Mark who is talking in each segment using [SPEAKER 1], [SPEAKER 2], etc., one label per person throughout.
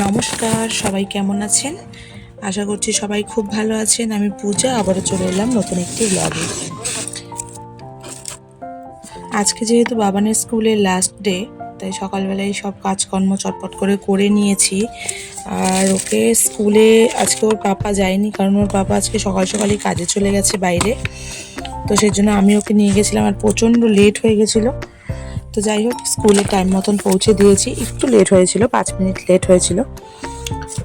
[SPEAKER 1] নমস্কার, সবাই কেমন আছেন? আশা করছি সবাই খুব ভালো আছেন। আমি পূজা, আবারও চলে এলাম নতুন একটি ব্লগে আজকে যেহেতু বাবানের স্কুলের লাস্ট ডে তাই সকালবেলায় সব কাজকর্ম চটপট করে করে নিয়েছি। আর ওকে স্কুলে আজকে ওর পাপা যায়নি, কারণ ওর পাপা আজকে সকাল সকালই কাজে চলে গেছে বাইরে। তো সেই জন্য আমি ওকে নিয়ে গেছিলাম আর প্রচণ্ড লেট হয়ে গেছিল। তো যাই হোক স্কুলে টাইম মতন পৌঁছে দিয়েছি। একটু লেট হয়েছিল, পাঁচ মিনিট লেট হয়েছিল।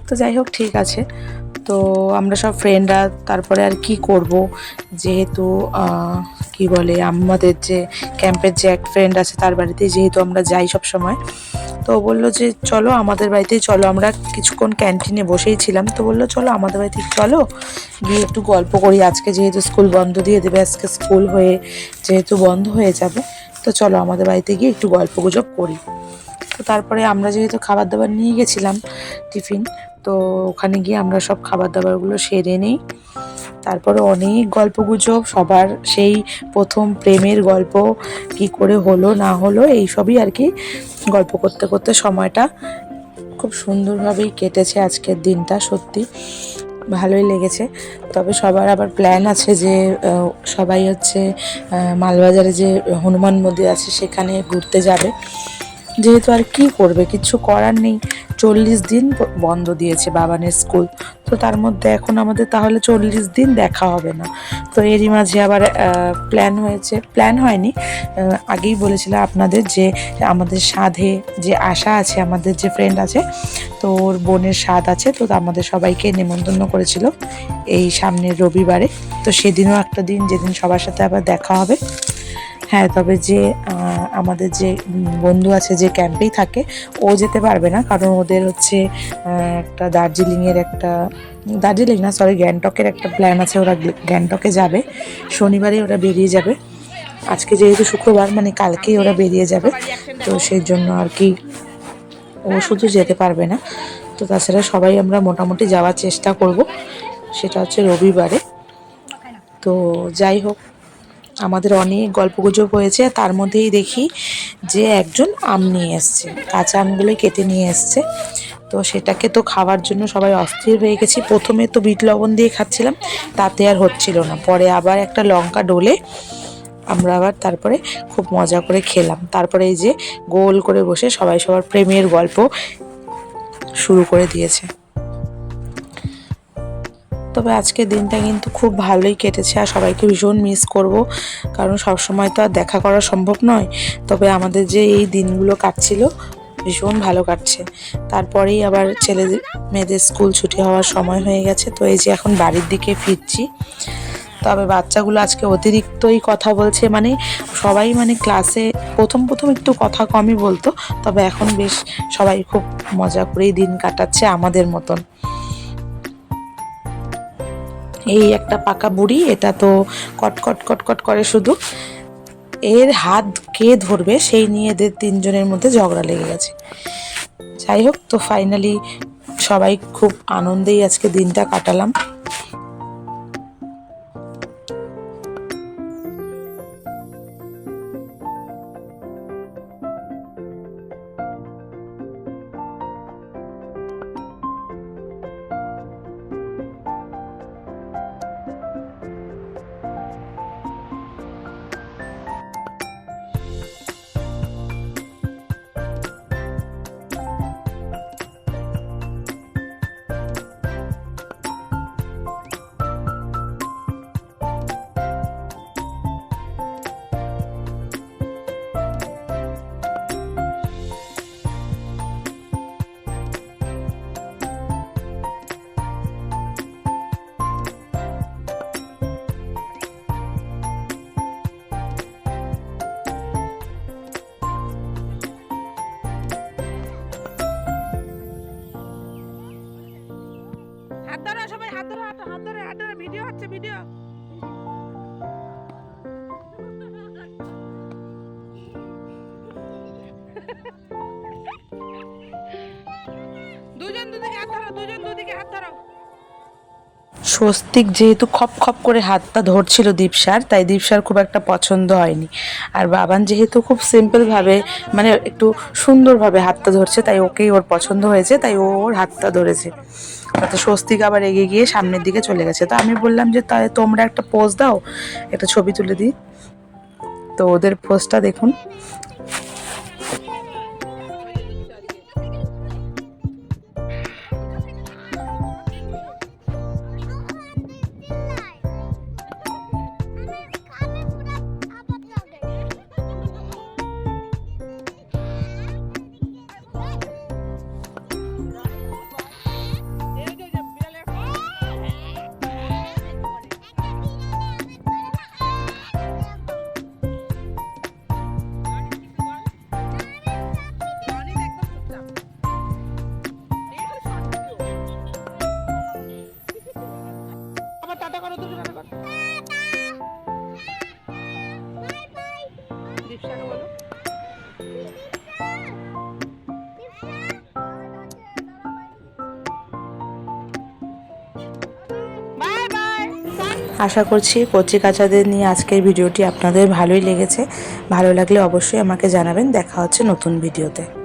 [SPEAKER 1] তো যাই হোক, ঠিক আছে। তো আমরা সব ফ্রেন্ডরা তারপরে আর কি করব? যেহেতু কি বলে, আমাদের যে ক্যাম্পের যে এক ফ্রেন্ড আছে, তার বাড়িতে যেহেতু আমরা যাই সব সময়, তো বলল যে, চলো আমাদের বাড়িতেই চলো। আমরা কিছুক্ষণ ক্যান্টিনে বসেই ছিলাম। তো বলল, চলো আমাদের বাড়িতে চলো। গিয়ে একটু গল্প করি। আজকে যেহেতু স্কুল বন্ধ, দিয়ে দেবে আজকে স্কুল হয়ে যেহেতু বন্ধ হয়ে যাবে। তো চলো আমাদের বাড়িতে গিয়ে একটু গল্প গুজব করি। তো তারপরে আমরা যেহেতু খাবার দাবার নিয়ে গেছিলাম টিফিন, তো ওখানে গিয়ে আমরা সব খাবার দাবারগুলো সেরে নিই। তারপরে অনেক গল্প গুজব সবার সেই প্রথম প্রেমের গল্প কি করে হলো, না হলো, এই সবই আর কি গল্প করতে করতে সময়টা খুব সুন্দরভাবেই কেটেছে আজকের দিনটা, সত্যি। ভালোই লেগেছে। তবে সবার আবার প্ল্যান আছে যে সবাই হচ্ছে মালবাজারে যে হনুমান মন্দির আছে সেখানে ঘুরতে যাবে। যেহেতু আর কি করবে, কিছু করার নেই। চল্লিশ দিন বন্ধ দিয়েছে বাবানের স্কুল। তো তার মধ্যে এখন আমাদের তাহলে চল্লিশ দিন দেখা হবে না। তো এরই মাঝে আবার প্ল্যান হয়েছে। প্ল্যান হয়নি। আগেই বলেছিলাম আপনাদের যে আমাদের সাধে যে আশা আছে, আমাদের যে ফ্রেন্ড আছে, তো ওর বোনের স্বাদ আছে, তো আমাদের সবাইকে নেমন্তন্ন করেছিল এই সামনের রবিবারে। তো সেদিনও একটা দিন, যেদিন সবার সাথে আবার দেখা হবে। হ্যাঁ তবে যে আমাদের যে বন্ধু আছে যে ক্যাম্পেই থাকে, ও যেতে পারবে না। কারণ ওদের হচ্ছে একটা দার্জিলিংয়ের একটা, দার্জিলিং না সরি গ্যাংটকের একটা প্ল্যান আছে, ওরা গ্যাংটকে যাবে। শনিবারে ওরা বেরিয়ে যাবে। আজকে যেহেতু শুক্রবার মানে কালকেই ওরা বেরিয়ে যাবে। তো সেই জন্য আর কি, ও শুধু যেতে পারবে না। তো তাছাড়া সবাই আমরা মোটামুটি যাওয়ার চেষ্টা করব। সেটা হচ্ছে রবিবারে। তো যাই হোক আমাদের অনেক গল্পগুজব হয়েছে, তার মধ্যেই দেখি যে একজন আম নিয়ে এসছে, কাঁচা আমগুলো কেটে নিয়ে এসছে। তো সেটাকে তো খাওয়ার জন্য সবাই অস্থির হয়ে গেছি। প্রথমে তো বিট লবণ দিয়ে খাচ্ছিলাম, তাতে আর হচ্ছিল না। পরে আবার একটা লঙ্কা ডলে আমরা আবার তারপরে খুব মজা করে খেলাম। তারপরে এই যে গোল করে বসে সবাই সবার প্রেমের গল্প শুরু করে দিয়েছে। তবে আজকের দিনটা কিন্তু খুব ভালোই কেটেছে আর সবাইকে ভীষণ মিস করব। কারণ সব সময় তো আর দেখা করা সম্ভব নয়। তবে আমাদের যে এই দিনগুলো কাটছিল, ভীষণ ভালো কাটছে। তারপরেই আবার ছেলেদের মেয়েদের স্কুল ছুটি হওয়ার সময় হয়ে গেছে। তো এই যে এখন বাড়ির দিকে ফিরছি। তবে বাচ্চাগুলো আজকে অতিরিক্তই কথা বলছে। মানে সবাই মানে ক্লাসে প্রথম প্রথম একটু কথা কমই বলতো। তবে এখন বেশ সবাই খুব মজা করেই দিন কাটাচ্ছে আমাদের মতন। এই একটা পাকা বুড়ি, এটা তো কটকট কটকট করে শুধু। এর হাত কে ধরবে সেই নিয়ে এদের তিনজনের মধ্যে ঝগড়া লেগে গেছে। যাই হোক, তো ফাইনালি সবাই খুব আনন্দেই আজকে দিনটা কাটালাম। স্বস্তিক যেহেতু খপ খপ করে হাতটা ধরছিল দীপসার, তাই দীপসার খুব একটা পছন্দ হয়নি। আর বাবান যেহেতু খুব সিম্পলভাবে মানে একটু সুন্দরভাবে হাতটা ধরছে, তাই ওকেই ওর পছন্দ হয়েছে, তাই ও ওর হাতটা ধরেছে। তাতে স্বস্তিক আবার এগিয়ে গিয়ে সামনের দিকে চলে গেছে। তো আমি বললাম যে, তাই তোমরা একটা পোজ দাও, একটা ছবি তুলে দিই। তো ওদের পোজটা দেখুন। আশা করছি কচি কাচাদের নিয়ে আজকের ভিডিওটি আপনাদের ভালোই লেগেছে। ভালো লাগলে অবশ্যই আমাকে জানাবেন। দেখা হচ্ছে নতুন ভিডিওতে।